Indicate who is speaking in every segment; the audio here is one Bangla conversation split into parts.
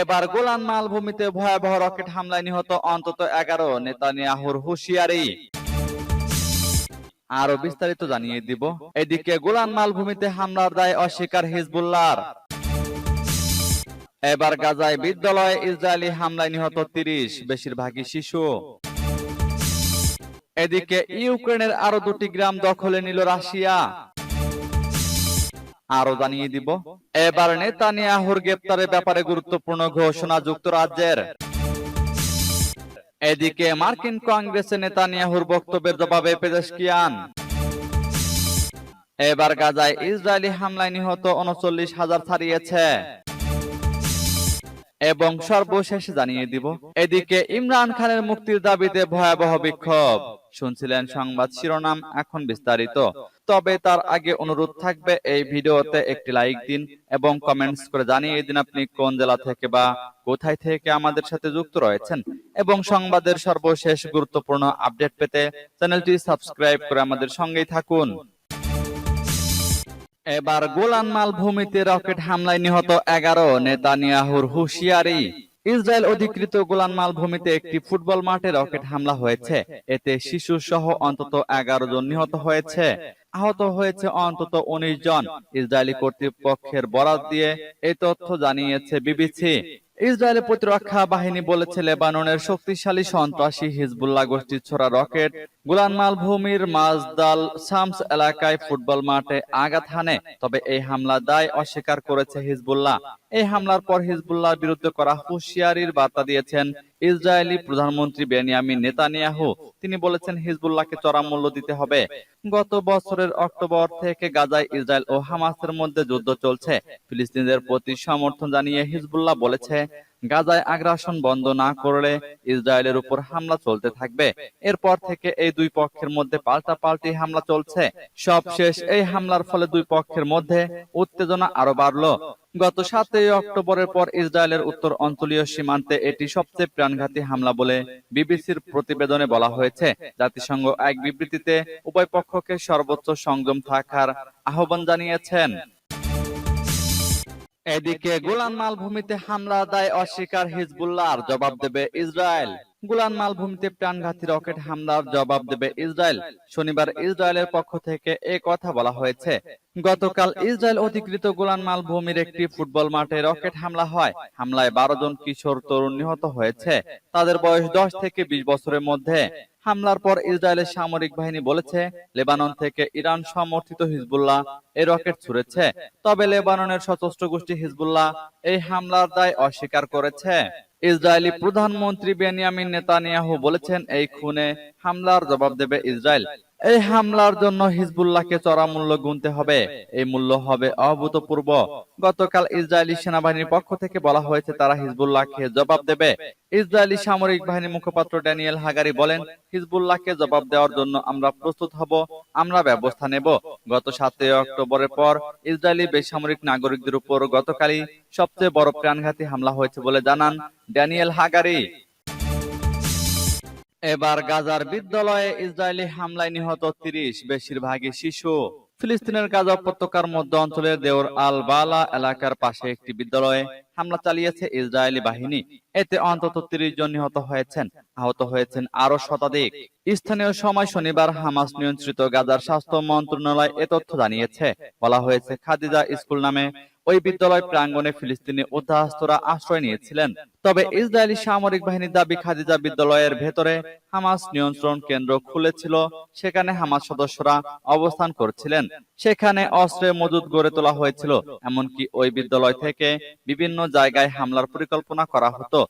Speaker 1: এবার গোলান মালভূমিতে ভয়াবহ রকেট হামলায় নিহত অন্তত এগারো নেতানিয়াহুর হুশিয়ারি আরো বিস্তারিত জানিয়ে দিব এদিকে গোলান মালভূমিতে হামলার দায় অস্বীকার হিজবুল্লাহ এবার গাজায় বিদ্যালয়ে ইসরায়েলি হামলায় নিহত তিরিশ বেশিরভাগই শিশু এদিকে ইউক্রেনের আরো দুটি গ্রাম দখলে নিল রাশিয়া আরো জানিয়ে দিব এবার নেতানিয়াহুর গ্রেপ্তারের ব্যাপারে গুরুত্বপূর্ণ ঘোষণা যুক্তরাজ্যের এদিকে মার্কিন কংগ্রেসে নেতানিয়াহুর বক্তব্যের জবাবে পেজেশকিয়ান এবার গাজায় ইসরায়েলি হামলায় নিহত উনচল্লিশ হাজার ছাড়িয়েছে এবং সর্বশেষ জানিয়ে দিব এদিকে ইমরান খানের মুক্তির দাবিতে ভয়াবহ বিক্ষোভ শুনছিলেন সংবাদ শিরোনাম এখন বিস্তারিত তবে তার আগে অনুরোধ থাকবে এই ভিডিওতে একটি লাইক দিন এবং কমেন্টস করে জানিয়ে দিন আপনি কোন জেলা থেকে বা কোথায় থেকে আমাদের সাথে যুক্ত রয়েছেন এবং সংবাদের সর্বশেষ গুরুত্বপূর্ণ আপডেট পেতে চ্যানেলটি সাবস্ক্রাইব করে আমাদের সঙ্গেই থাকুন এবার গোলান মালভূমিতে রকেট হামলায় নিহত এগারো নেতানিয়াহুর হুশিয়ারি ইসরায়েল অধিকৃত গোলান মালভূমিতে একটি ফুটবল মাঠে রকেট হামলা হয়েছে এতে শিশু সহ অন্তত এগারো জন নিহত হয়েছে আহত হয়েছে অন্তত উনিশ জন ইসরায়েলি কর্তৃপক্ষের বরাত দিয়ে এই তথ্য জানিয়েছে বিবিসি ইসরায়েলের প্রতিরক্ষা বাহিনী বলেছে লেবাননের শক্তিশালী সন্ত্রাসী হিজবুল্লাহ গোষ্ঠীর ছোড়া রকেট গুলান মালভূমির মাজদাল শামস এলাকায় ফুটবল মাঠে আঘাত হানে তবে এই হামলা দায় অস্বীকার করেছে হিজবুল্লাহ এই হামলার পর হিজবুল্লাহর বিরুদ্ধে করা হুঁশিয়ারির বার্তা দিয়েছেন ইসরায়েলি প্রধানমন্ত্রী বেনিয়ামিন নেতানিয়াহু তিনি বলেছেন হিজবুল্লাহকে চড়া মূল্য দিতে হবে গত বছরের অক্টোবর থেকে গাজায় ইসরায়েল ও হামাসের মধ্যে যুদ্ধ চলছে ফিলিস্তিনদের প্রতি সমর্থন জানিয়ে হিজবুল্লাহ বলেছে গাজায় আগ্রাসন বন্ধ না করলে ইসরায়েলের উপর হামলা চলতে থাকবে এরপর থেকে এই দুই পক্ষের মধ্যে পাল্টা পাল্টি হামলা চলছে সবশেষ এই হামলার ফলে দুই পক্ষের মধ্যে উত্তেজনা আরো বাড়লো গত সাতই অক্টোবরের পর ইসরায়েলের উত্তর অঞ্চলীয় সীমান্তে এটি সবচেয়ে প্রাণঘাতী হামলা বলে বিবিসির প্রতিবেদনে বলা হয়েছে জাতিসংঘ এক বিবৃতিতে উভয় পক্ষকে সর্বোচ্চ সংযম থাকার আহ্বান জানিয়েছেন এদিকে গোলান মালভূমিতে হামলা দায় অস্বীকার হিজবুল্লাহর জবাব দেবে ইসরায়েল গোলান মালভূমিতে প্রাণঘাতী রকেট হামলার জবাব দেবে ইসরায়েল শনিবার ইসরায়েলের পক্ষ থেকে এ কথা বলা হয়েছে গতকাল ইসরায়েল অধিকৃত গোলান মালভূমির একটি ফুটবল মাঠে রকেট হামলা হয় হামলায় বারো জন কিশোর তরুণ নিহত হয়েছে তাদের বয়স দশ থেকে বিশ বছরের মধ্যে হামলার পর ইসরায়েলের সামরিক বাহিনী বলেছে লেবানন থেকে ইরান সমর্থিত হিজবুল্লাহ এই রকেট ছুড়েছে তবে লেবাননের সশস্ত্র গোষ্ঠী হিজবুল্লাহ এই হামলার দায় অস্বীকার করেছে ইসরায়েলি প্রধানমন্ত্রী বেনিয়ামিন নেতানিয়াহু বলেছেন এই খুনে হামলার জবাব দেবে ইসরায়েল এই হামলার জন্য হিজবুল্লাহকে চড়া মূল্য গুনতে হবে এই মূল্য হবে অভূতপূর্ব গতকাল ইসরায়েলি সেনাবাহিনীর পক্ষ থেকে বলা হয়েছে তারা হিজবুল্লাহকে জবাব দেবে ইসরায়েলি সামরিক বাহিনীর মুখপাত্র ড্যানিয়েল হাগারি বলেন হিজবুল্লাহকে জবাব দেওয়ার জন্য আমরা প্রস্তুত হব আমরা ব্যবস্থা নেব গত সাতই অক্টোবরের পর ইসরায়েলি বেসামরিক নাগরিকদের উপর গতকালই সবচেয়ে বড় প্রাণঘাতী হামলা হয়েছে বলে জানান ড্যানিয়েল হাগারি এবার গাজার বিদ্যালয়ে ইসরায়েলি হামলায় নিহত তিরিশ বেশিরভাগই শিশু ফিলিস্তিনের গাজা উপত্যকার মধ্য অঞ্চলের দেওর আল বালা এলাকার পাশে একটি বিদ্যালয়ে হামলা চালিয়েছে ইসরায়েলি বাহিনী এতে অন্তত তিরিশ জন নিহত হয়েছেন আহত হয়েছেন আরো শতাধিক স্থানীয় সময় শনিবার হামাস নিয়ন্ত্রিত গাজার স্বাস্থ্য মন্ত্রণালয় এ তথ্য জানিয়েছে বলা হয়েছে খাদিজা স্কুল নামে ওই বিদ্যালয় প্রাঙ্গনে ফিলিস্তিনি উদ্ধাস্তরা আশ্রয় নিয়েছিলেন তবে ইসরায়েলি সামরিক বাহিনীর দাবি খাদিজা বিদ্যালয়ের ভেতরে হামাস নিয়ন্ত্রণ কেন্দ্র খুলেছিল সেখানে হামাস সদস্যরা অবস্থান করছিলেন সেখানে অস্ত্রে মজুদ গড়ে তোলা হয়েছিল এমনকি ওই বিদ্যালয় থেকে বিভিন্ন জায়গায় হামলার পরিকল্পনা করা হতো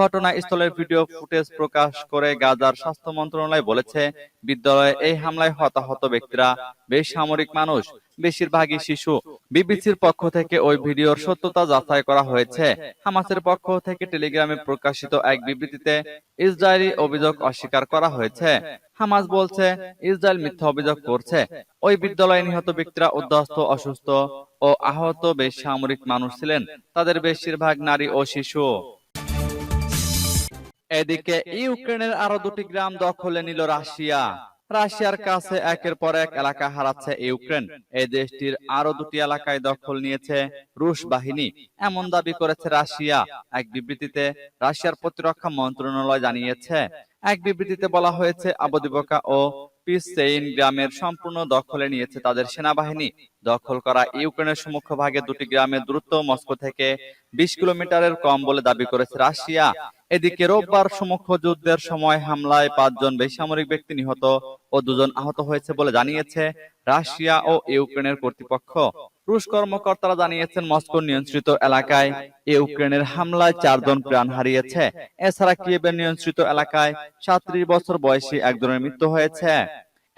Speaker 1: ঘটনাস্থলের ভিডিও ফুটেজ প্রকাশ করে গাজার স্বাস্থ্য মন্ত্রণালয় বলেছে বিদ্যালয়ে এই হামলায় হতাহত ব্যক্তিরা বেসামরিক মানুষ বেশিরভাগই শিশু বিবিসির পক্ষ থেকে ওই ভিডিওর সত্যতা যাচাই করা হয়েছে হামাসের পক্ষ থেকে টেলিগ্রামে প্রকাশিত এক বিবৃতিতে ইসরায়েলি অভিযোগ অস্বীকার করা হয়েছে হামাস বলছে ইসরায়েল মিথ্যা অভিযোগ করছে ওই বিদ্যালয়ে নিহত ব্যক্তিরা উদ্বাস্ত অসুস্থ ও আহত বেশ সামরিক মানুষ ছিলেন তাদের বেশিরভাগ নারী ও শিশু এদিকে ইউক্রেনের আরো দুটি গ্রাম দখলে নিল রাশিয়া রাশিয়ার কাছে একের পর এক এলাকা হারাচ্ছে ইউক্রেন এই দেশটির আরো দুটি এলাকায় দখল নিয়েছে রুশ বাহিনী এমন দাবি করেছে রাশিয়া এক বিবৃতিতে রাশিয়ার প্রতিরক্ষা মন্ত্রণালয় জানিয়েছে এক বিবৃতিতে বলা হয়েছে আবদিবকা ও পিসেইন গ্রামের সম্পূর্ণ দখলে নিয়েছে তাদের সেনাবাহিনী দখল করা ইউক্রেনের ভাগে দুটি গ্রামের দূরত্ব মস্কো থেকে বিশ কিলোমিটারের কম বলে দাবি করেছে রাশিয়া এদিকে রোববার সম্মুখ যুদ্ধের সময় হামলায় পাঁচজন বেসামরিক ব্যক্তি নিহত ও দুজন আহত হয়েছে বলে জানিয়েছে রাশিয়া ও ইউক্রেনের কর্তৃপক্ষ রুশ কর্মকর্তারা জানিয়েছেন মস্কো নিয়ন্ত্রিত এলাকায় এ ইউক্রেনের হামলায় চারজন প্রাণ হারিয়েছে এছাড়া কিয়েবের নিয়ন্ত্রিত এলাকায় সাত্রিশ বছর বয়সী একজনের মৃত্যু হয়েছে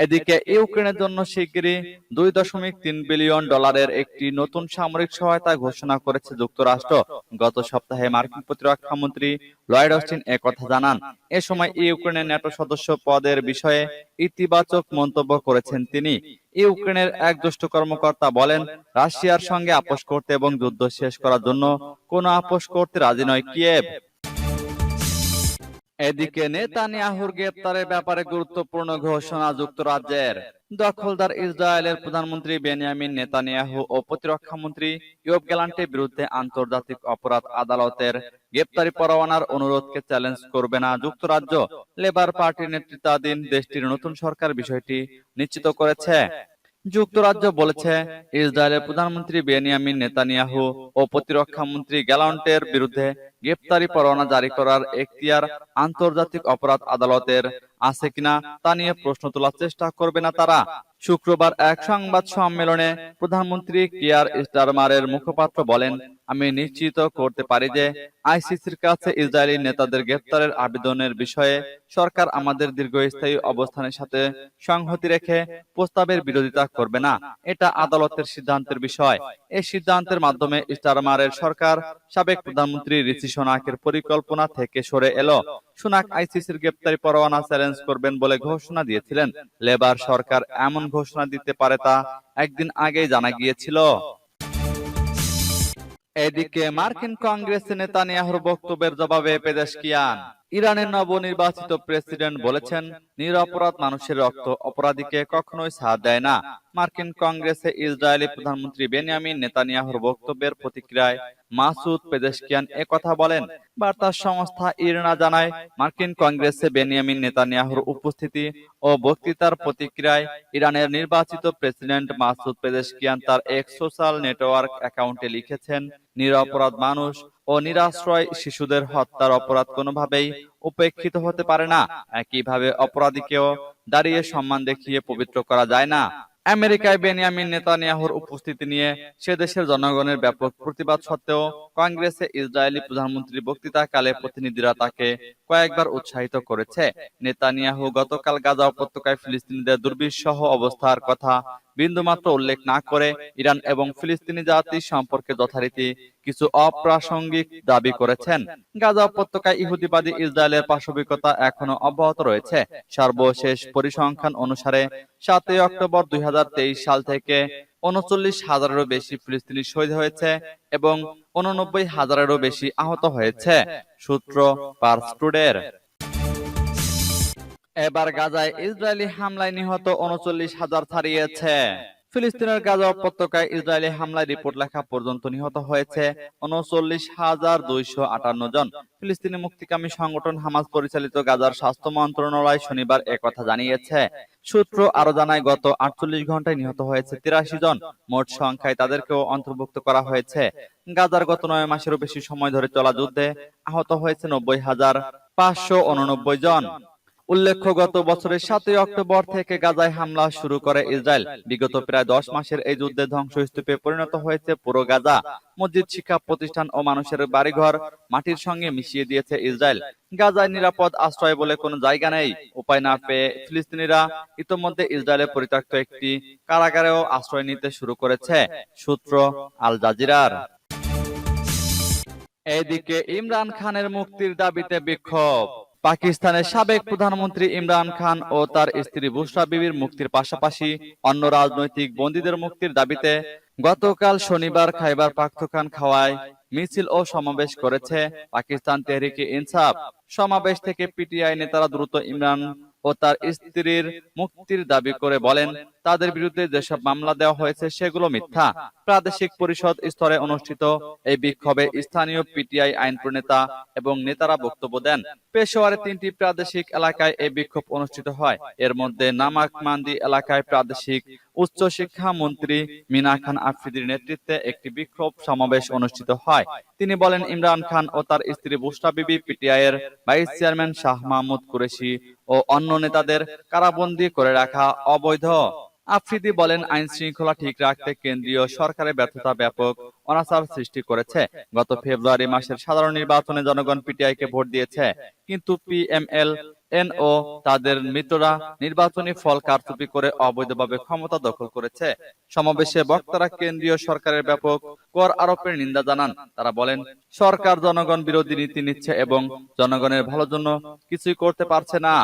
Speaker 1: এদিকে ইউক্রেনের জন্য শিগগিরই দুই দশমিক তিন বিলিয়ন ডলারের একটি নতুন সামরিক সহায়তা ঘোষণা করেছে যুক্তরাষ্ট্র গত সপ্তাহে মার্কিন প্রতিরক্ষা মন্ত্রী লয়েড অস্টিন একথা জানান এ সময় ইউক্রেনের ন্যাটো সদস্য পদের বিষয়ে ইতিবাচক মন্তব্য করেছেন তিনি ইউক্রেনের এক জ্যেষ্ঠ কর্মকর্তা বলেন রাশিয়ার সঙ্গে আপোষ করতে এবং যুদ্ধ শেষ করার জন্য কোনো আপোষ করতে রাজি নয় কিয়েভ এদিকে নেতানিয়াহুর গ্রেপ্তারের ব্যাপারে গুরুত্বপূর্ণ ঘোষণা যুক্তরাজ্যের দখলদার ইসরায়েলের প্রধানমন্ত্রী বেনিয়ামিন নেতানিয়াহু ও প্রতিরক্ষা মন্ত্রী ইউব গ্যালান্টের বিরুদ্ধে আন্তর্জাতিক অপরাধ আদালতের গ্রেপ্তারি পরোয়ানার অনুরোধকে চ্যালেঞ্জ করবে না যুক্তরাজ্য লেবার পার্টির নেতৃত্বাধীন দেশটির নতুন সরকার বিষয়টি নিশ্চিত করেছে যুক্তরাজ্য বলেছে ইসরায়েলের প্রধানমন্ত্রী বেনিয়ামিন নেতানিয়াহু ও প্রতিরক্ষা মন্ত্রী গ্যালান্টের বিরুদ্ধে গ্রেপ্তারি পরোয়ানা জারি করার এখতিয়ার আন্তর্জাতিক অপরাধ আদালতের আছে কিনা তা নিয়ে প্রশ্ন তোলার চেষ্টা করবে না তারা শুক্রবার এক সংবাদ সম্মেলনে প্রধানমন্ত্রী কিয়ার স্টারমারের মুখপাত্র বলেন আমি নিশ্চিত করতে পারি যে আইসিসির কাছে ইসরায়েলি নেতাদের গ্রেফতারের আবেদনের বিষয়ে সরকার আমাদের দীর্ঘস্থায়ী অবস্থানের সাথে সংহতি রেখে প্রস্তাবের বিরোধিতা করবে না এটা আদালতের সিদ্ধান্তের বিষয় এই সিদ্ধান্তের মাধ্যমে স্টারমারের সরকার সাবেক প্রধানমন্ত্রী ঋষি সোনাকের পরিকল্পনা থেকে সরে এলো সুনাক আইসিসির গ্রেপ্তারি পরোয়ানা চ্যালেঞ্জ করবেন বলে ঘোষণা দিয়েছিলেন লেবার সরকার এমন ঘোষণা দিতে পারে তা একদিন আগেই জানা গিয়েছিল এদিকে মার্কিন কংগ্রেস নেতানিয়াহুর বক্তব্যের জবাবে পেদেশ কিয়ান ইরানের নবনির্বাচিত প্রেসিডেন্ট বলেছেন নিরপরাধ মানুষের রক্ত অপরাধীকে কখনোই ছাড় দেয় না মার্কিন কংগ্রেসে ইসরায়েলি প্রধানমন্ত্রী বেনিয়ামিন নেতানিয়াহুর বক্তব্যের প্রতিক্রিয়ায় মাসুদ পেদেশকিয়ান এ কথা বলেন বার্তা সংস্থা ইরনা জানায় মার্কিন কংগ্রেসে বেনিয়ামিন নেতানিয়াহুর উপস্থিতি ও বক্তৃতার প্রতিক্রিয়ায় ইরানের নির্বাচিত প্রেসিডেন্ট মাসুদ পেদেশকিয়ান তার এক সোশ্যাল নেটওয়ার্ক অ্যাকাউন্টে লিখেছেন নিরাপরাধ মানুষ ও নিরাশ্রয় শিশুদের হত্যার অপরাধ কোনোভাবেই উপেক্ষিত হতে পারে না একইভাবে অপরাধীকেও দাঁড়িয়ে সম্মান দেখিয়ে পবিত্র করা যায় না আমেরিকায় বেনিয়ামিন নেতানিয়াহুর উপস্থিতি নিয়ে সে দেশের জনগণের ব্যাপক প্রতিবাদ সত্ত্বেও কংগ্রেসে ইসরায়েলি প্রধানমন্ত্রী বক্তৃতাকালে প্রতিনিধিরা তাকে কয়েকবার উৎসাহিত করেছে নেতানিয়াহু গতকাল গাজা উপত্যকায় ফিলিস্তিনিদের দুর্বিষহ অবস্থার কথা বিন্দুমাত্র উল্লেখ না করে ইরান এবং ফিলিস্তিনি জাতি সম্পর্কে যথারীতি কিছু অপ্রাসঙ্গিক দাবি করেছেন গাজা উপত্যকায় ইহুদিবাদী ইসরায়েলের পাশবিকতা এখনো অব্যাহত রয়েছে সর্বশেষ পরিসংখ্যান অনুসারে সাতই অক্টোবর দুই সাল থেকে উনচল্লিশ হাজারেরও বেশি ফিলিস্তিনি শহীদ হয়েছে এবং উননব্বই হাজারেরও বেশি আহত হয়েছে সূত্র পার্স টুডের এবার গাজায় ইসরায়েলি হামলায় নিহত উনচল্লিশ হাজার ছাড়িয়েছে ফিলিস্তিনের গাজা উপত্যকায় ইসরায়েলি হামলায় রিপোর্ট লেখা পর্যন্ত নিহত হয়েছে উনচল্লিশ হাজার দুইশো আটান্ন জন ফিলিস্তিনি মুক্তিকামী সংগঠন হামাজ পরিচালিত গাজার স্বাস্থ্য মন্ত্রণালয় শনিবার একথা জানিয়েছে সূত্র আরো জানায় গত আটচল্লিশ ঘন্টায় নিহত হয়েছে তিরাশি জন মোট সংখ্যায় তাদেরকেও অন্তর্ভুক্ত করা হয়েছে গাজার গত নয় মাসেরও বেশি সময় ধরে চলা যুদ্ধে আহত হয়েছে নব্বই হাজার পাঁচশো উননব্বই জন উল্লেখ্য গত বছরের সাতই অক্টোবর থেকে গাজায় হামলা শুরু করে ইসরায়েল বিগত প্রায় দশ মাসের এই যুদ্ধে ধ্বংসস্তূপে পরিণত হয়েছে পুরো গাজা মসজিদ শিক্ষা প্রতিষ্ঠান ও মানুষের বাড়িঘর মাটির সঙ্গে মিশিয়ে দিয়েছে ইসরায়েল গাজায় নিরাপদ আশ্রয় বলে কোনো জায়গা নেই উপায় না পেয়ে ফিলিস্তিনিরা ইতোমধ্যে ইসরায়েলের পরিত্যক্ত একটি কারাগারেও আশ্রয় নিতে শুরু করেছে সূত্র আল জাজিরার এদিকে ইমরান খানের মুক্তির দাবিতে বিক্ষোভ পাকিস্তানের সাবেক প্রধানমন্ত্রী ইমরান খান ও তার স্ত্রী বুসরা বিবির মুক্তির পাশাপাশি অন্য রাজনৈতিক বন্দীদের মুক্তির দাবিতে গতকাল শনিবার খাইবার পাক্তখান খাওয়ায় মিছিল ও সমাবেশ করেছে পাকিস্তান তেহরিকে ইনসাফ সমাবেশ থেকে পিটিআই নেতারা দ্রুত ইমরান ও তার স্ত্রীর মুক্তির দাবি করে বলেন তাদের বিরুদ্ধে যেসব মামলা দেওয়া হয়েছে সেগুলো মিথ্যা প্রাদেশিক পরিষদ স্তরে অনুষ্ঠিত এই বিক্ষোভে স্থানীয় পিটিআই আইন প্রণেতা এবং নেতারা বক্তব্য দেন পেশোয়ারে তিনটি প্রাদেশিক এলাকায় এই বিক্ষোভ অনুষ্ঠিত হয় এর মধ্যে নামাক মান্দি এলাকায় প্রাদেশিক উচ্চ শিক্ষা মন্ত্রী মিনা খান আফ্রিদির নেতৃত্বে একটি বিক্ষোভ সমাবেশ অনুষ্ঠিত হয় তিনি বলেন ইমরান খান ও তার স্ত্রী বুস্টা বিবি পিটিআই এর ভাইস চেয়ারম্যান শাহ মাহমুদ কুরেশি ও অন্য নেতাদের কারাবন্দী করে রাখা অবৈধ আফ্রিদি বলেন আইন শৃঙ্খলা ঠিক রাখতে কেন্দ্রীয় সরকারের ব্যর্থতা ব্যাপক অনাচার সৃষ্টি করেছে গত ফেব্রুয়ারি মাসের সাধারণ নির্বাচনে জনগণ পিটিআই ভোট দিয়েছে কিন্তু পিএমএল এনও তাদের মিত্ররা নির্বাচনী ফল কারচুপি করে অবৈধভাবে ক্ষমতা দখল করেছে সমাবেশে বক্তারা কেন্দ্রীয় সরকারের ব্যাপক কর আরোপের নিন্দা জানান তারা বলেন সরকার জনগণ বিরোধী নীতি নিচ্ছে এবং জনগণের ভালোর জন্য কিছুই করতে পারছে না